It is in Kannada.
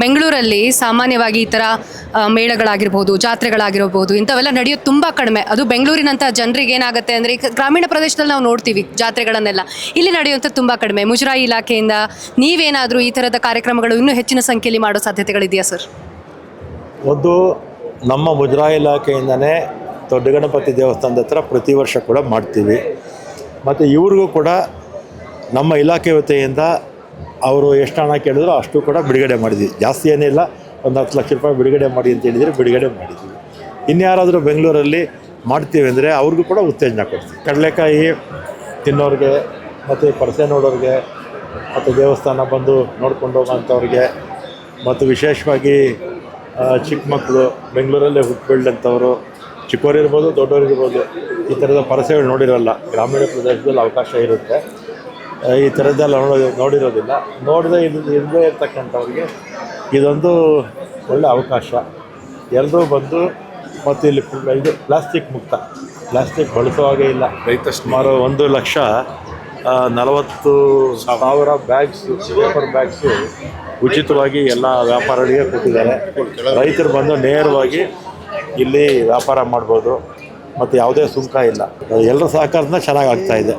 ಬೆಂಗಳೂರಲ್ಲಿ ಸಾಮಾನ್ಯವಾಗಿ ಈ ಥರ ಮೇಳಗಳಾಗಿರ್ಬೋದು, ಜಾತ್ರೆಗಳಾಗಿರ್ಬೋದು, ಇಂಥವೆಲ್ಲ ನಡೆಯೋದು ತುಂಬ ಕಡಿಮೆ. ಅದು ಬೆಂಗಳೂರಿನಂಥ ಜನರಿಗೆ ಏನಾಗುತ್ತೆ ಅಂದರೆ, ಈಗ ಗ್ರಾಮೀಣ ಪ್ರದೇಶದಲ್ಲಿ ನಾವು ನೋಡ್ತೀವಿ ಜಾತ್ರೆಗಳನ್ನೆಲ್ಲ. ಇಲ್ಲಿ ನಡೆಯುವಂಥದ್ದು ತುಂಬ ಕಡಿಮೆ. ಮುಜರಾಯಿ ಇಲಾಖೆಯಿಂದ ನೀವೇನಾದರೂ ಈ ಥರದ ಕಾರ್ಯಕ್ರಮಗಳು ಇನ್ನೂ ಹೆಚ್ಚಿನ ಸಂಖ್ಯೆಯಲ್ಲಿ ಮಾಡೋ ಸಾಧ್ಯತೆಗಳಿದೆಯಾ, ಸರ್? ಒಂದು, ನಮ್ಮ ಮುಜರಾಯಿ ಇಲಾಖೆಯಿಂದನೇ ದೊಡ್ಡ ಗಣಪತಿ ದೇವಸ್ಥಾನದ ಹತ್ರ ಪ್ರತಿ ವರ್ಷ ಕೂಡ ಮಾಡ್ತೀವಿ. ಮತ್ತು ಇವ್ರಿಗೂ ಕೂಡ ನಮ್ಮ ಇಲಾಖೆ ವತಿಯಿಂದ ಅವರು ಎಷ್ಟು ಹಣ ಕೇಳಿದ್ರು ಅಷ್ಟು ಕೂಡ ಬಿಡುಗಡೆ ಮಾಡಿದ್ವಿ. ಜಾಸ್ತಿ ಏನಿಲ್ಲ ಒಂದು ಹತ್ತು ಲಕ್ಷ ರೂಪಾಯಿ ಬಿಡುಗಡೆ ಮಾಡಿ ಅಂತ ಹೇಳಿದರೆ ಬಿಡುಗಡೆ ಮಾಡಿದ್ವಿ. ಇನ್ಯಾರಾದರೂ ಬೆಂಗಳೂರಲ್ಲಿ ಮಾಡ್ತೀವಿ ಅಂದರೆ ಅವ್ರಿಗೂ ಕೂಡ ಉತ್ತೇಜನ ಕೊಡ್ತೀವಿ. ಕಡಲೆಕಾಯಿ ತಿನ್ನೋರಿಗೆ ಮತ್ತು ಪರಸೆ ನೋಡೋರಿಗೆ ಮತ್ತು ದೇವಸ್ಥಾನ ಬಂದು ನೋಡ್ಕೊಂಡು ಹೋಗೋಂಥವ್ರಿಗೆ ಮತ್ತು ವಿಶೇಷವಾಗಿ ಚಿಕ್ಕ ಮಕ್ಕಳು, ಬೆಂಗಳೂರಲ್ಲೇ ಹುಟ್ಟು ಚಿಕ್ಕವರಿರ್ಬೋದು ದೊಡ್ಡವರಿರ್ಬೋದು ಈ ಥರದ ಪರಸೆಗಳು ನೋಡಿರೋಲ್ಲ. ಗ್ರಾಮೀಣ ಪ್ರದೇಶದಲ್ಲಿ ಅವಕಾಶ ಇರುತ್ತೆ. ಈ ಥರದ್ದೆಲ್ಲ ನೋಡೋ ನೋಡಿರೋದಿಲ್ಲ. ನೋಡದೆ ಇದು ಇಲ್ಲದೇ ಇರ್ತಕ್ಕಂಥವ್ರಿಗೆ ಇದೊಂದು ಒಳ್ಳೆ ಅವಕಾಶ. ಎಲ್ಲರೂ ಬಂದು ಮತ್ತು ಇಲ್ಲಿ ಇದು ಪ್ಲಾಸ್ಟಿಕ್ ಮುಕ್ತ. ಪ್ಲಾಸ್ಟಿಕ್ ಬಳಸುವಾಗೆ ಇಲ್ಲ. ರೈತ ಸುಮಾರು ಒಂದು ಲಕ್ಷ ನಲವತ್ತು ಸಾವಿರ ಬ್ಯಾಗ್ಸ್ ಪೇಪರ್ ಬ್ಯಾಗ್ಸು ಉಚಿತವಾಗಿ ಎಲ್ಲ ವ್ಯಾಪಾರಿಗಳಿಗೆ ಕೊಟ್ಟಿದ್ದಾರೆ. ರೈತರು ಬಂದು ನೇರವಾಗಿ ಇಲ್ಲಿ ವ್ಯಾಪಾರ ಮಾಡ್ಬೋದು. ಮತ್ತು ಯಾವುದೇ ಸುಂಕ ಇಲ್ಲ. ಎಲ್ಲರ ಸಹಕಾರದಿಂದ ಚೆನ್ನಾಗಿ ಆಗ್ತಾಯಿದೆ